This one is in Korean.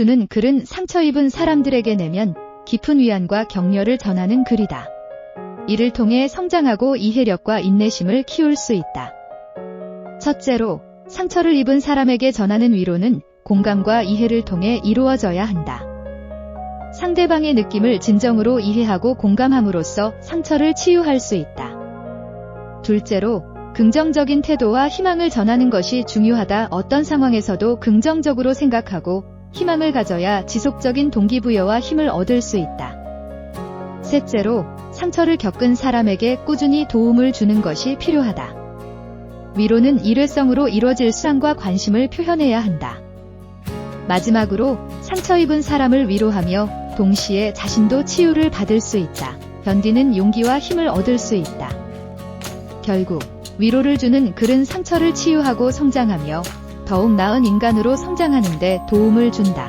주는 글은 상처 입은 사람들에게 내면 깊은 위안과 격려를 전하는 글이다. 이를 통해 성장하고 이해력과 인내심을 키울 수 있다. 첫째로, 상처를 입은 사람에게 전하는 위로는 공감과 이해를 통해 이루어져야 한다. 상대방의 느낌을 진정으로 이해하고 공감함으로써 상처를 치유할 수 있다. 둘째로, 긍정적인 태도와 희망을 전하는 것이 중요하다. 어떤 상황에서도 긍정적으로 생각하고 희망을 가져야 지속적인 동기부여와 힘을 얻을 수 있다. 셋째로, 상처를 겪은 사람에게 꾸준히 도움을 주는 것이 필요하다. 위로는 일회성으로 이루어질 수랑과 관심을 표현해야 한다. 마지막으로 상처 입은 사람을 위로하며 동시에 자신도 치유를 받을 수 있다. 견디는 용기와 힘을 얻을 수 있다. 결국 위로를 주는 글은 상처를 치유하고 성장하며 더욱 나은 인간으로 성장하는 데 도움을 준다.